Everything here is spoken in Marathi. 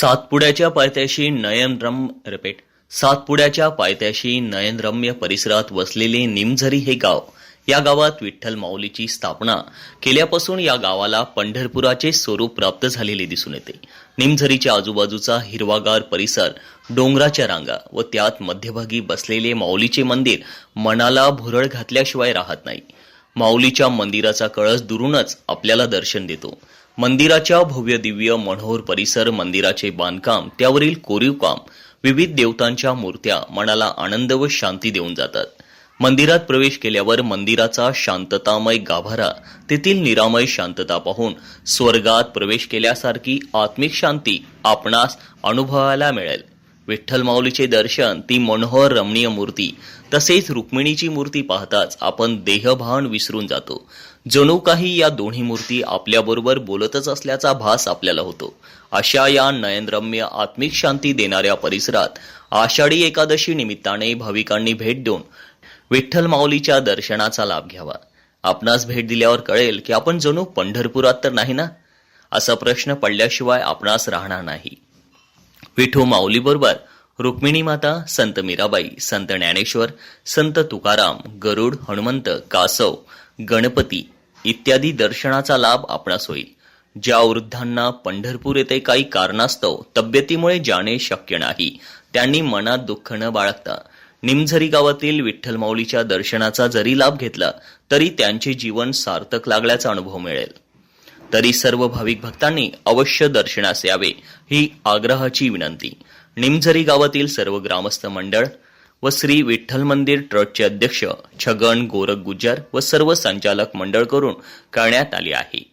सातपुड्याच्या पायथ्याशी नयनरम रिपीट सातपुड्याच्या पायथ्याशी नयनरम्य परिसरात वसलेले निमझरी हे गाव या गावात विठ्ठल माऊलीची स्थापना केल्यापासून या गावाला पंढरपुराचे स्वरूप प्राप्त झालेले दिसून येते. निमझरीच्या आजूबाजूचा हिरवागार परिसर डोंगराच्या रांगा व त्यात मध्यभागी बसलेले माऊलीचे मंदिर मनाला भुरळ घातल्याशिवाय राहत नाही. माऊलीच्या मंदिराचा कळस दुरूनच आपल्याला दर्शन देतो. मंदिराच्या भव्य दिव्य मनोहर परिसर मंदिराचे बांधकाम त्यावरील कोरीव काम विविध देवतांच्या मूर्त्या मनाला आनंद व शांती देऊन जातात. मंदिरात प्रवेश केल्यावर मंदिराचा शांततामय गाभारा तेथील निरामय शांतता पाहून स्वर्गात प्रवेश केल्यासारखी आत्मिक शांती आपणास अनुभवायला मिळेल. विठ्ठल माऊलीचे दर्शन ती मनोहर रमणीय मूर्ती. तसेच रुक्मिणीची मूर्ती पाहताच आपण देहभान विसरून जातो. जणू काही या दोन्ही मूर्ती आपल्याबरोबर बोलतच असल्याचा भास आपल्याला होतो. अशा या नयनरम्य आत्मिक शांती देणाऱ्या परिसरात आषाढी एकादशी निमित्ताने भाविकांनी भेट देऊन विठ्ठल माऊलीच्या दर्शनाचा लाभ घ्यावा. आपणास भेट दिल्यावर कळेल की आपण जणू पंढरपुरात तर नाही ना? असा प्रश्न पडल्याशिवाय आपणास राहणार नाही. विठू माऊलीबरोबर रुक्मिणी माता संत मीराबाई संत ज्ञानेश्वर संत तुकाराम गरुड हनुमंत कासव गणपती इत्यादी दर्शनाचा लाभ आपणास होईल. ज्या वृद्धांना पंढरपूर येथे काही कारणास्तव तब्येतीमुळे जाणे शक्य नाही त्यांनी मनात दुःख न बाळगता निमझरी गावातील विठ्ठल माऊलीच्या दर्शनाचा जरी लाभ घेतला तरी त्यांचे जीवन सार्थक लागल्याचा अनुभव मिळेल. तरी सर्व भाविक भक्तांनी अवश्य दर्शनास यावे ही आग्रहाची विनंती. निमझरी गावातील सर्व ग्रामस्थ मंडळ व श्री विठ्ठल मंदिर ट्रस्टचे अध्यक्ष छगन गोरख गुज्जर व सर्व संचालक मंडळ करून करण्यात आली आहे.